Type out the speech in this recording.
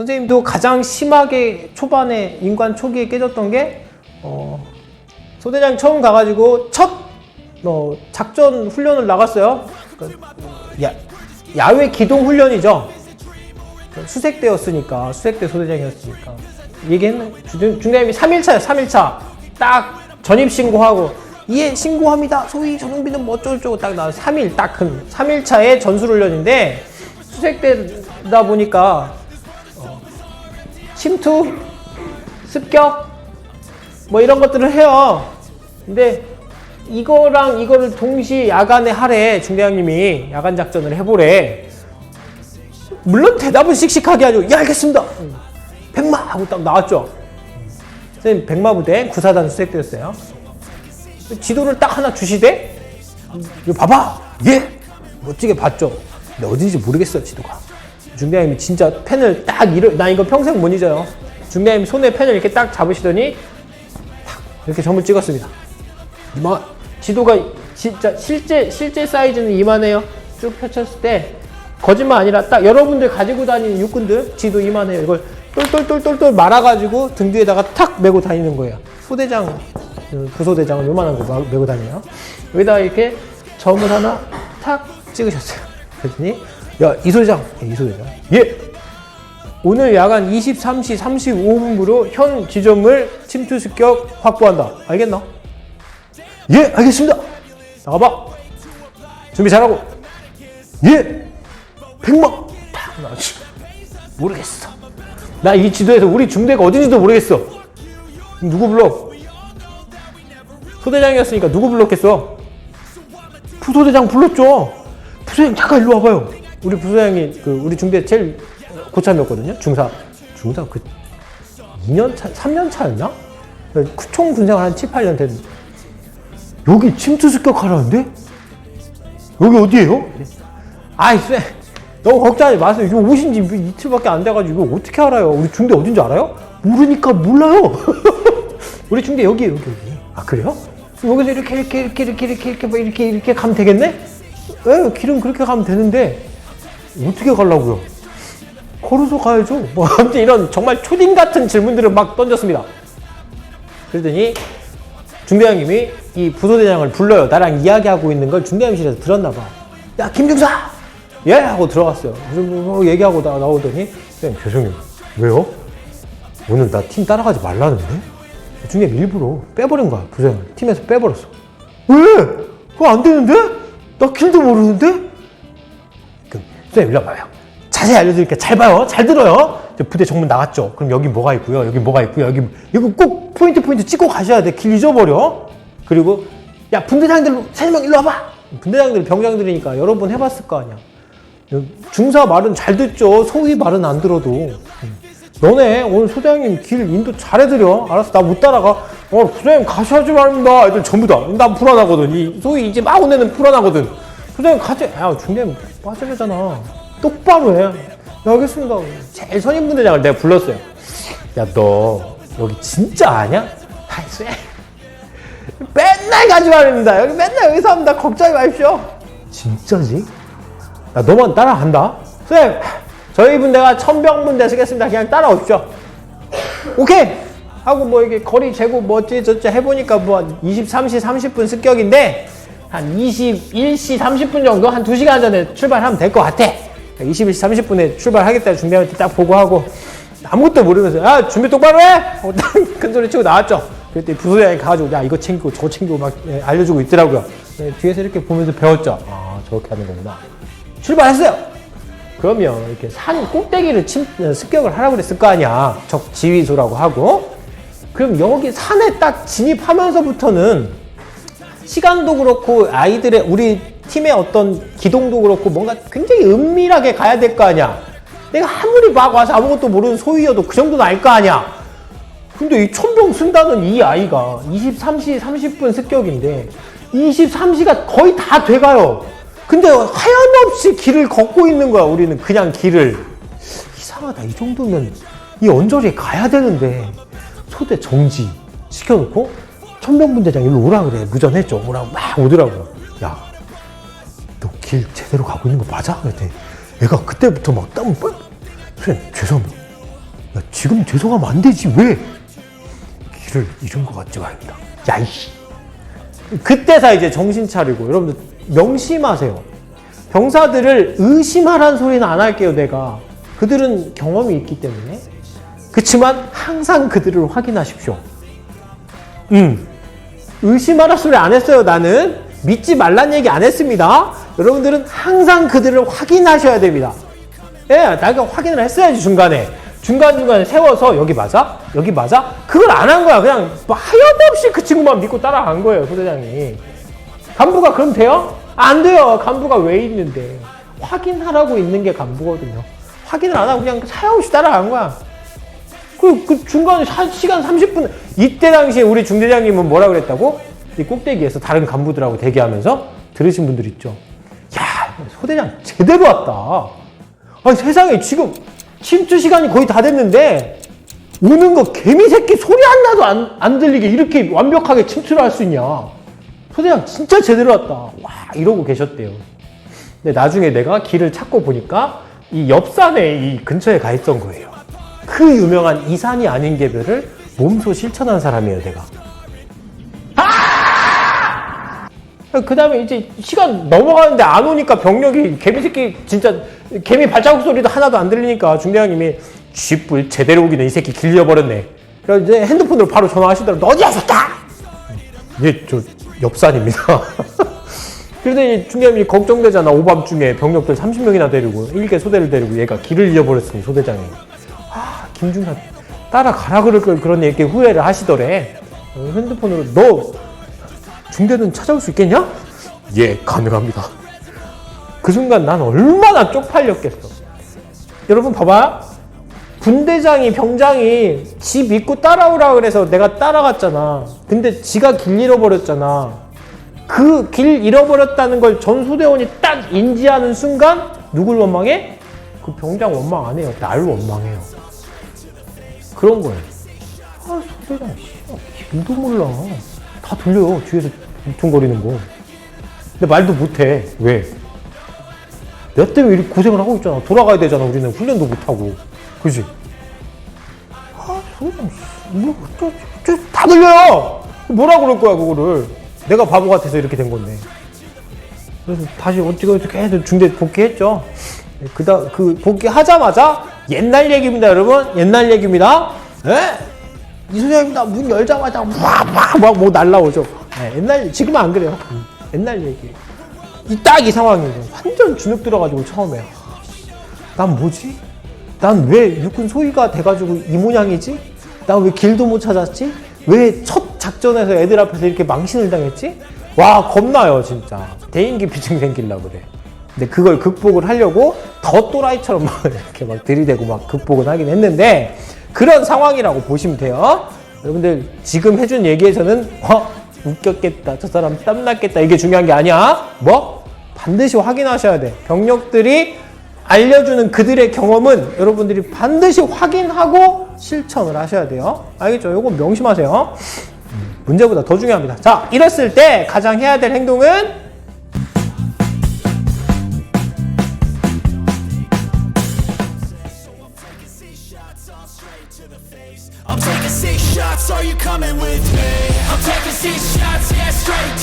선생님도 가장 심하게 초반에 인관 초기에 깨졌던 게 어, 소대장 처음 가가지고 첫 어, 작전 훈련을 나갔어요. 그, 야, 야외 기동 훈련이죠. 수색대였으니까 수색대 소대장이었으니까 얘기했나? 중- 중대장님이 3일차요 3일차 딱 전입 신고하고 이에 신고합니다 소위 전용비는 뭐 어쩌고저쩌고 딱 나와 3일 딱그 3일차의 전술훈련인데 수색대다 보니까 어, 침투 습격 뭐 이런 것들을 해요 근데 이거랑 이거를 동시에 야간에 하래 중대장님이 야간 작전을 해보래 물론 대답은 씩씩하게 하죠. 예, 알겠습니다. 음, 백마 하고 딱 나왔죠. 선생님 백마 부대 구사단 수색대였어요. 지도를 딱 하나 주시되 음, 이거 봐봐. 예. 멋지게 봤죠. 근데 어딘지 모르겠어요 지도가. 중대장님이 진짜 펜을 딱 이러 나 이거 평생 못 잊어요. 중대장님 손에 펜을 이렇게 딱 잡으시더니 탁 이렇게 점을 찍었습니다. 이만 지도가 진짜 실제 실제 사이즈는 이만해요. 쭉 펼쳤을 때 거짓말 아니라 딱 여러분들 가지고 다니는 육군들 지도 이만해요. 이걸 똘똘똘똘똘 말아가지고 등 뒤에다가 탁 메고 다니는 거예요. 소대장 그 부소대장은 요만한 거 마- 메고 다녀요. 여기다가 이렇게 점을 하나 탁 찍으셨어요. 그랬더니 야 이소대장 예, 이소대장 예 오늘 야간 23시 35분부로 현 지점을 침투 습격 확보한다. 알겠나? 예, 알겠습니다. 나가봐. 준비 잘하고. 예. 탁 나왔지. 모르겠어. 나 이 지도에서 우리 중대가 어딘지도 모르겠어. 누구 불러? 소대장이었으니까 누구 불렀겠어? 부소대장 불렀죠. 부소장 잠깐 일로 와봐요. 우리 부소장이 그 우리 중대 제일 고참이었거든요. 중사. 중사 그 2년 차, 3년 차였나? 총 군생활 한 7, 8년 됐는데 여기 침투 습격하라는데? 여기 어디예요? 아이 쎄 너무 걱정하지 마세요 이거 오신 지 이틀밖에 안 돼가지고 이거 어떻게 알아요 우리 중대 어딘지 알아요? 모르니까 몰라요 우리 중대 여기 여기 여기 아 그래요? 여기서 이렇게 이렇게 이렇게 이렇게 이렇게 이렇게 뭐 이렇게 가면 되겠네? 예 길은 그렇게 가면 되는데 어떻게 가려고요? 걸어서 가야죠 뭐 아무튼 이런 정말 초딩 같은 질문들을 막 던졌습니다 그러더니 중대장님이 이 부소대장을 불러요. 나랑 이야기하고 있는 걸 중대장실에서 들었나 봐. 야 김중사! 예! 하고 들어갔어요. 그래서 뭐 얘기하고 나, 나오더니 선생님 죄송해요. 왜요? 오늘 나 팀 따라가지 말라는데? 중대장 일부러 빼버린 거야. 부소장을. 팀에서 빼버렸어. 왜? 그거 안 되는데? 나 길도 모르는데? 선생님 일로 와봐요. 자세히 알려드릴게요. 잘 봐요. 잘 들어요. 부대 정문 나갔죠. 그럼 여기 뭐가 있고요. 여기 뭐가 있고요. 여기 이거 꼭 포인트 포인트 찍고 가셔야 돼. 길 잊어버려. 그리고 야 분대장들 세명 일로 와봐. 분대장들 병장들이니까 여러 번 해봤을 거 아니야. 중사 말은 잘 듣죠. 소위 말은 안 들어도. 음. 너네 오늘 소장님 길 인도 잘해드려. 알았어. 나 못 따라가. 어, 소장님 가셔야지 말입니다. 애들 전부 다. 난 불안하거든. 이 소위 이제 막온 애는 불안하거든. 소장님 가지. 야, 중대님 빠져내잖아. 똑바로 해. 네, 알겠습니다. 제일 선임분대장을 내가 불렀어요. 야, 너 여기 진짜 아냐? 아이, 쎄. 맨날 가지 말입니다. 여기 맨날 여기서 합니다. 걱정하지 마십시오. 진짜지? 야, 너만 따라간다. 쌤, 저희 분대가 천병분대 쓰겠습니다. 그냥 따라오십시오. 오케이! 하고 뭐 이게 거리 재고 뭐 어찌 저찌 해보니까 뭐 23시 30분 습격인데 한 21시 30분 정도 한 2시간 전에 출발하면 될 것 같아. 21시 30분에 출발하겠다 중대한테 딱 보고하고 아무것도 모르면서 야 준비 똑바로 해! 하고 딱큰 소리 치고 나왔죠. 그때 부소장이 가가지고 야 이거 챙기고 저거 챙기고 막 예, 알려주고 있더라고요. 예, 뒤에서 이렇게 보면서 배웠죠. 아 저렇게 하는 거구나. 출발했어요. 그러면 이렇게 산 꼭대기를 침, 어, 습격을 하라고 그랬을 거 아니야. 적 지휘소라고 하고. 그럼 여기 산에 딱 진입하면서부터는 시간도 그렇고 아이들의 우리 팀의 어떤 기동도 그렇고 뭔가 굉장히 은밀하게 가야 될 거 아니야. 내가 아무리 막 와서 아무것도 모르는 소위여도 그 정도는 알 거 아니야. 근데 이 천병 쓴다는 이 아이가 23시 30분 습격인데 23시가 거의 다 돼가요. 근데 하염없이 길을 걷고 있는 거야. 우리는 그냥 길을. 이상하다. 이 정도면 이 언저리에 가야 되는데 소대 정지 시켜놓고 천병분대장 일로 오라 그래. 무전했죠. 오라고 막 오더라고요. 야, 너 길 제대로 가고 있는 거 맞아? 그랬더니 얘가 그때부터 막 땀을 뻘. 선생님 죄송합니다. 야, 지금 죄송하면 안 되지 왜? 길을 잃은 것 같지 말입니다. 야 이씨. 그때서 이제 정신 차리고 여러분들 명심하세요. 병사들을 의심하라는 소리는 안 할게요, 내가. 그들은 경험이 있기 때문에. 그렇지만 항상 그들을 확인하십시오. 음. 의심하라 소리 안 했어요, 나는. 믿지 말란 얘기 안 했습니다. 여러분들은 항상 그들을 확인하셔야 됩니다. 예, 내가 확인을 했어야지, 중간에. 중간중간에 세워서 여기 맞아? 여기 맞아? 그걸 안 한 거야. 그냥 뭐 하염없이 그 친구만 믿고 따라간 거예요, 소대장이. 간부가 그럼 돼요? 안 돼요. 간부가 왜 있는데. 확인하라고 있는 게 간부거든요. 확인을 안 하고 그냥 사용없이 따라간 거야. 그, 그 중간에 한 시간 30분, 이때 당시에 우리 중대장님은 뭐라 그랬다고? 이 꼭대기에서 다른 간부들하고 대기하면서 들으신 분들 있죠. 야, 소대장 제대로 왔다. 아니, 세상에 지금 침투 시간이 거의 다 됐는데, 오는 거 개미 새끼 소리 안 나도 안, 안 들리게 이렇게 완벽하게 침투를 할 수 있냐. 소대장 진짜 제대로 왔다. 와, 이러고 계셨대요. 근데 나중에 내가 길을 찾고 보니까 이 옆산에 이 근처에 가 있던 거예요. 그 유명한 이산이 아닌 개별을 몸소 실천한 사람이에요, 내가. 그 다음에 이제 시간 넘어가는데 안 오니까 병력이 개미 새끼 진짜 개미 발자국 소리도 하나도 안 들리니까 중대장님이 쥐뿔 제대로 오기는 이 새끼 길려버렸네. 그래서 이제 핸드폰으로 바로 전화하시더라고. 너 어디 왔었다? 예, 저 옆산입니다. 그래서 이 중대장님이 걱정되잖아. 오밤중에 병력들 30명이나 데리고 일개 소대를 데리고 얘가 길을 잃어버렸으니 소대장이. 아, 김중사 따라가라 그럴 걸 그런 얘기 후회를 하시더래. 어, 핸드폰으로 너 중대는 찾아올 수 있겠냐? 예, 가능합니다. 그 순간 난 얼마나 쪽팔렸겠어. 여러분 봐봐. 분대장이 병장이 지 믿고 따라오라 그래서 내가 따라갔잖아. 근데 지가 길 잃어버렸잖아. 그 길 잃어버렸다는 걸 전소대원이 딱 인지하는 순간 누굴 원망해? 그 병장 원망 안 해요. 날 원망해요. 그런 거예요. 아, 소대장, 씨, 길도 몰라. 다 들려요. 뒤에서 뭉퉁거리는 거. 근데 말도 못해. 왜? 내 때문에 이렇게 고생을 하고 있잖아. 돌아가야 되잖아. 우리는 훈련도 못하고. 그지? 아, 소대장, 씨, 뭐, 저, 저, 다 들려요! 뭐라 그럴 거야, 그거를. 내가 바보 같아서 이렇게 된 건데. 그래서 다시 어떻게 해서 중대 복귀했죠. 그다 그 복귀하자마자 옛날 얘기입니다, 여러분. 옛날 얘기입니다. 예? 이소장입니다. 문 열자마자 막막뭐 날라오죠. 예, 옛날 지금은 안 그래요. 음, 옛날 얘기. 이 딱 이 상황이에요. 완전 주눅 들어가지고 처음에 난 뭐지? 난 왜 육군 소위가 돼가지고 이 모양이지? 난 왜 길도 못 찾았지? 왜 첫 작전에서 애들 앞에서 이렇게 망신을 당했지? 와 겁나요 진짜 대인기 비증 생길라 그래 근데 그걸 극복을 하려고 더 또라이처럼 막 이렇게 막 들이대고 막 극복을 하긴 했는데 그런 상황이라고 보시면 돼요 여러분들 지금 해준 얘기에서는 어 웃겼겠다 저 사람 땀 났겠다 이게 중요한 게 아니야 뭐 반드시 확인하셔야 돼 병력들이 알려주는 그들의 경험은 여러분들이 반드시 확인하고 실천을 하셔야 돼요. 알겠죠? 요거 명심하세요. 음, 문제보다 더 중요합니다. 자, 이랬을 때 가장 해야 될 행동은 I'm taking six shots, are you coming with me? I'm taking six shots, yeah, straight